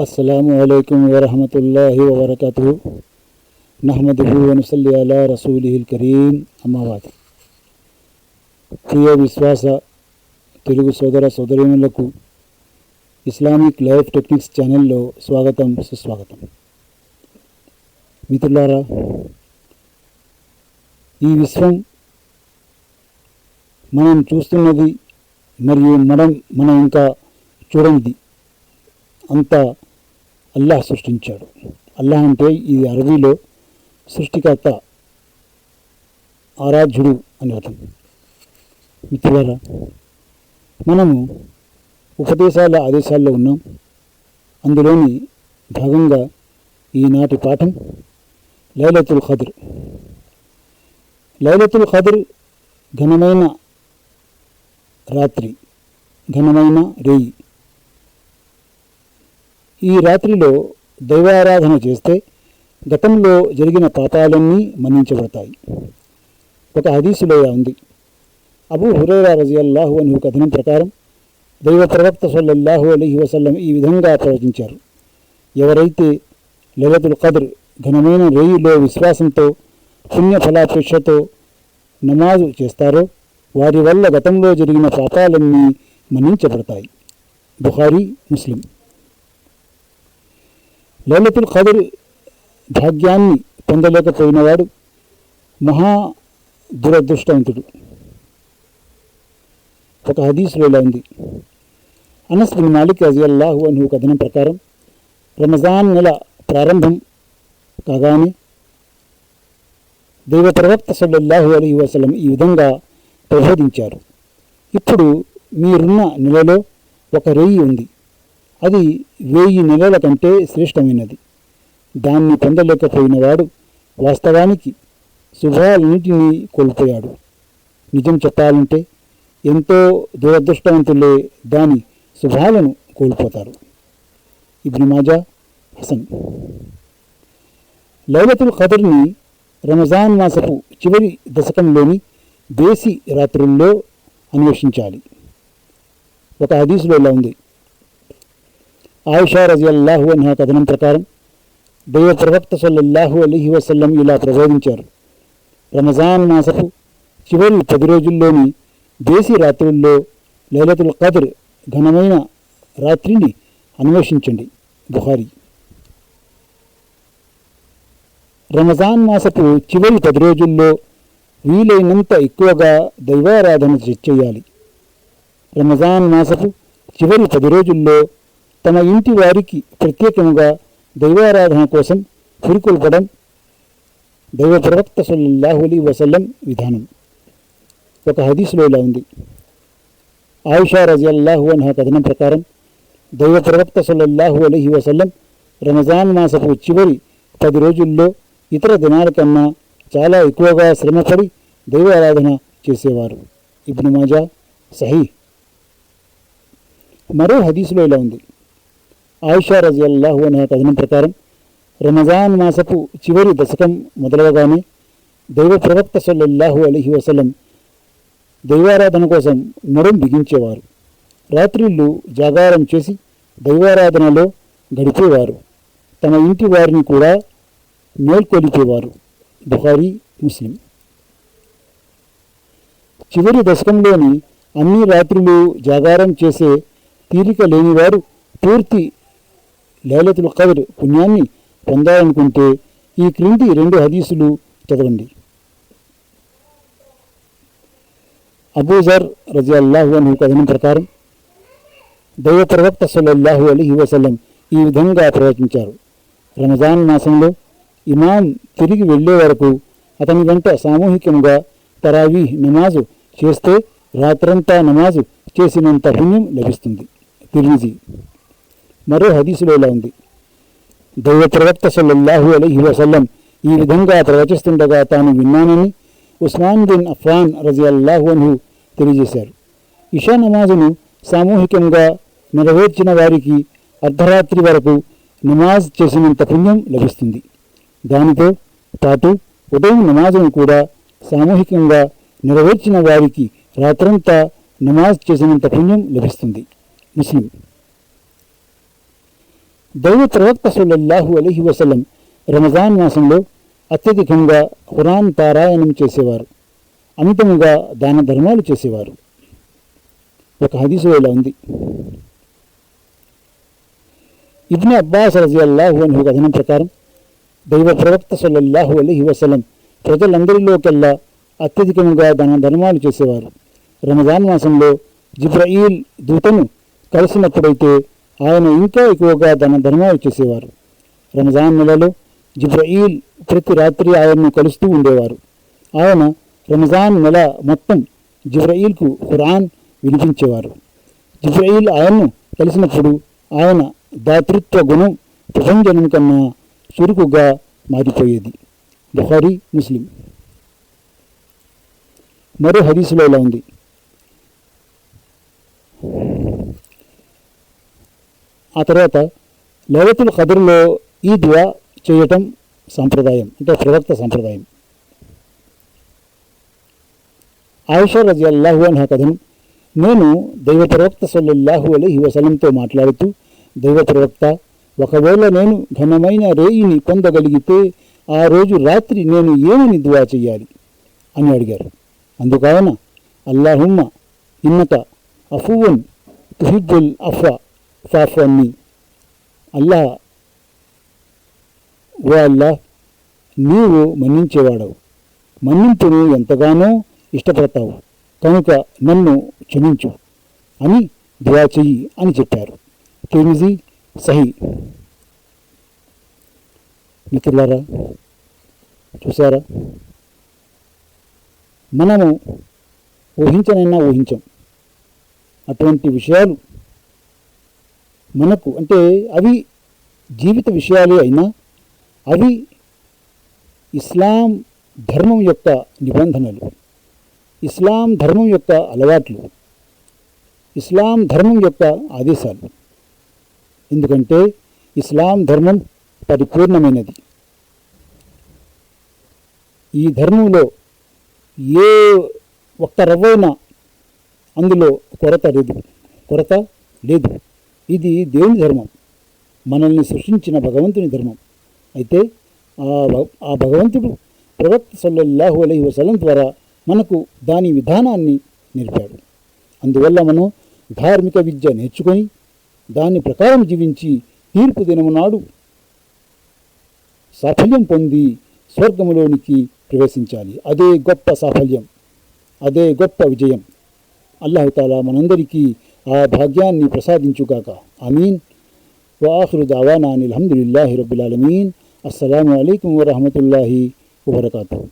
అస్సలాము అలైకుం వరహమతుల్లాహి వరకతు నహమదుహు వనుసల్లి అలా రసూలిహిల్ కరీం అమ్మవాద్ ప్రియ విశ్వాస తెలుగు సోదర సోదరులకు ఇస్లామిక్ లైఫ్ టెక్నిక్స్ ఛానల్లో స్వాగతం సుస్వాగతం. మిత్రులారా ఈ విశ్వం మనం చూస్తున్నది మరియు మనం మనం ఇంకా చూడనిది అంతా అల్లాహ్ సృష్టించాడు. అల్లాహ్ అంటే ఇది అరబీలో సృష్టికర్త ఆరాధ్యుడు అని అర్థం మిత్రులారా మనము ఉపదేశాల ఆదేశాల్లో ఉన్నాం. అందులోని భాగంగా ఈనాటి పాఠం లైలతుల్ ఖద్ర్. లైలతుల్ ఖద్ర్ ఘనమైన రాత్రి ఘనమైన రేయి. ఈ రాత్రిలో దైవారాధన చేస్తే గతంలో జరిగిన పాపాలన్నీ మన్నించబడతాయి. ఒక హదీసులో ఉంది. అబూ హురేరా రజియల్లాహు అను కథనం ప్రకారం దైవ ప్రవక్త సల్లల్లాహు అలీహి వసల్లం ఈ విధంగా ప్రవచించారు. ఎవరైతే లలతుల్ కదర్ ఘనమైన రేయిలో విశ్వాసంతో పుణ్య ఫలాపేక్షతో నమాజు చేస్తారో వారి వల్ల గతంలో జరిగిన పాపాలన్నీ మన్నించబడతాయి. బుహారీ ముస్లిం. లలితుల్ ఖదర్ భాగ్యాన్ని పొందలేకపోయినవాడు మహా దురదృష్టవంతుడు. ఒక హదీసులో ఇలా ఉంది అనస్ బిన్ మాలిక్ అజియల్లాహు అని కథనం ప్రకారం రమజాన్ నెల ప్రారంభం కాగానే దైవ ప్రవక్త సల్లల్లాహు అలీ వసలం ఈ విధంగా ప్రబోధించారు. ఇప్పుడు మీరున్న నెలలో ఒక రెయ్యి ఉంది. అది వెయ్యి నెలల కంటే శ్రేష్టమైనది. దాన్ని పొందలేకపోయినవాడు వాస్తవానికి శుభాలన్నింటినీ కోల్పోయాడు. నిజం చెప్పాలంటే ఎంతో దురదృష్టవంతులే దాని శుభాలను కోల్పోతారు. ఇబ్ని మాజా హసన్. లైలతుల్ ఖదర్ని రంజాన్ మాసపు చివరి దశకంలోని దేశీ రాత్రుల్లో అన్వేషించాలి. ఒక హదీసులో ఇలా ఉంది. ఆయిషా రజియల్లాహు అన్న కథనం ప్రకారం దైవ ప్రవక్త సల్లల్లాహు అలీహి వసల్లం ఇలా ప్రబోధించారు. రమజాన్ మాసపు చివరి పది రోజుల్లోని దేశీ రాత్రుల్లో లైలతుల్ ఖద్ర్ ఘనమైన రాత్రిని అన్వేషించండి. బుహారీ రమజాన్ మాసపు చివరి పది రోజుల్లో వీలైనంత ఎక్కువగా దైవారాధన చేయాలి. రమజాన్ మాసపు చివరి పది రోజుల్లో తమ ఇంటి వారికి ప్రత్యేకంగా దైవారాధన కోసం పురికొల్పడం దైవ ప్రవక్త సల్లల్లాహు అలీ వసల్లం విధానం. ఒక హదీసులో ఇలా ఉంది. ఆయిషా రజల్లాహు అన్హ కథనం ప్రకారం దైవ ప్రవక్త సల్లల్లాహు అలీ వసల్లం రమజాన్ మాసపు చివరి పది రోజుల్లో ఇతర దినాల కన్నా చాలా ఎక్కువగా శ్రమపడి దైవారాధన చేసేవారు. ఇబ్ను మాజా సహీ మరో హదీసులో ఇలా ఉంది. ఆయిషా రజియల్లాహు అనే కథనం ప్రకారం రమజాన్ మాసపు చివరి దశకం మొదలవగానే దైవ ప్రవక్త సల్లల్లాహు అలీహి వసలం దైవారాధన కోసం నడుం బిగించేవారు. రాత్రిళ్ళు జాగారం చేసి దైవారాధనలో గడిపేవారు. తమ ఇంటి వారిని కూడా మేల్కొలిపేవారు. బుహారీ ముస్లిం. చివరి దశకంలోని అన్ని రాత్రులు జాగారం చేసే తీరిక లేనివారు పూర్తి లైలతుల్ ఖదర్ పుణ్యాన్ని పొందాలనుకుంటే ఈ క్రింది రెండు హదీసులు చదవండి. అబూజర్ రజియల్లాహు అను కథనం ప్రకారం దైవ ప్రవక్త సల్లల్లాహు అలీహి వసల్లం ఈ విధంగా ప్రవచించారు. రమజాన్ మాసంలో ఇమాం తిరిగి వెళ్ళే వరకు అతని వెంట సామూహికంగా తరావీ నమాజు చేస్తే రాత్రంతా నమాజు చేసినంత పుణ్యం లభిస్తుంది. తిరిగి మరో హదీసులో ఇలా ఉంది. దైవ ప్రవక్త సల్లల్లాహు అలహి వసల్లం ఈ విధంగా ప్రవచిస్తుండగా తాను విన్నానని ఉస్మాన్ బిన్ అఫ్రాన్ రజియల్లాహు అన్హు తెలియజేశారు. ఇషా నమాజును సామూహికంగా నెరవేర్చిన వారికి అర్ధరాత్రి వరకు నమాజ్ చేసినంత పుణ్యం లభిస్తుంది. దానితో పాటు ఉదయం నమాజును కూడా సామూహికంగా నెరవేర్చిన వారికి రాత్రంతా నమాజ్ చేసినంత పుణ్యం లభిస్తుంది. ముస్లిం దైవ ప్రవక్త సల్లల్లాహు అలీహి వసలం రమజాన్ మాసంలో అత్యధికంగా ఖురాన్ పారాయణం చేసేవారు. అమితముగా దాన ధర్మాలు చేసేవారు. ఒక హదీసు ఇలా ఉంది. ఇబ్ని అబ్బాస్ రజియల్లాహు అని కథనం ప్రకారం దైవ ప్రవక్త సల్లల్లాహు అలీహి వసలం ప్రజలందరిలోకెల్లా అత్యధికంగా దాన ధర్మాలు చేసేవారు. రమజాన్ మాసంలో జిబ్రయీల్ దూతను కలిసినప్పుడైతే ఆయన ఇంకా ఎక్కువగా తన ధర్మాలు ఇచ్చేసేవారు రంజాన్ నెలలో జిబ్రయీల్ ప్రతి రాత్రి ఆయన్ను కలుస్తూ ఉండేవారు. ఆయన రంజాన్ నెల మొత్తం జిబ్రయీల్కు ఖురాన్ వినిపించేవారు. జిబ్రయీల్ ఆయన్ను కలిసినప్పుడు ఆయన దాతృత్వ గుణం ప్రపంచనం కన్నా చురుకుగా మారిపోయేది. బుహారీ ముస్లిం. మరో హరీసులో ఇలా ఉంది. ఆ తర్వాత లైలతుల్ ఖదర్లో ఈ దువా చేయటం సంప్రదాయం అంటే ప్రవక్త సంప్రదాయం. ఆయిషా రజి అల్లాహు అన్హ కథను నేను దైవ ప్రవక్త సల్లల్లాహు అలైహి వసలంతో మాట్లాడుతూ దైవ ప్రవక్త ఒకవేళ నేను ఘనమైన రేయిని పొందగలిగితే ఆ రోజు రాత్రి నేను ఏమని దువా చెయ్యాలి అని అడిగారు. అందుకాయన అల్లాహుమ్మ ఇన్నక అఫువన్ తుహిబ్బుల్ అఫ్వా శాస్త్రాన్ని అల్లా ఓ అల్లా నీవు మన్నించేవాడవు మన్నింపును ఎంతగానో ఇష్టపడతావు። కనుక నన్ను క్షమించు అని దువా చెయ్యి అని చెప్పారు. తిరిమిజీ సహి మిత్రులారా చూసారా మనము ఊహించనైనా ఊహించం. అటువంటి విషయాలు మనకు అంటే అవి జీవిత విషయాలే అయినా అవి ఇస్లాం ధర్మం యొక్క నిబంధనలు ఇస్లాం ధర్మం యొక్క అలవాట్లు ఇస్లాం ధర్మం యొక్క ఆదేశాలు. ఎందుకంటే ఇస్లాం ధర్మం పరిపూర్ణమైనది. ఈ ధర్మంలో ఏ ఒక్క రవ్వైనా అందులో కొరత లేదు కొరత లేదు. ఇది దేవుని ధర్మం. మనల్ని సృష్టించిన భగవంతుని ధర్మం. అయితే ఆ ఆ భగవంతుడు ప్రవక్త సల్లల్లాహు అలహి వసలం ద్వారా మనకు దాని విధానాన్ని నేర్పాడు. అందువల్ల మనం ధార్మిక విద్య నేర్చుకొని దాని ప్రకారం జీవించి తీర్పు దినమునాడు సాఫల్యం పొంది స్వర్గములోనికి ప్రవేశించాలి. అదే గొప్ప సాఫల్యం అదే గొప్ప విజయం. అల్లాహతాలా మనందరికీ ఆ భాగ్యాన్ని ప్రసాదించుగాక ఆమీన్ వాఖిరు దావానా అనిల్ హమ్దులిల్లాహి రబ్బిల్ ఆలమీన్ అస్సలాము అలైకుం వరహమతుల్లాహి వబర్కాతుహు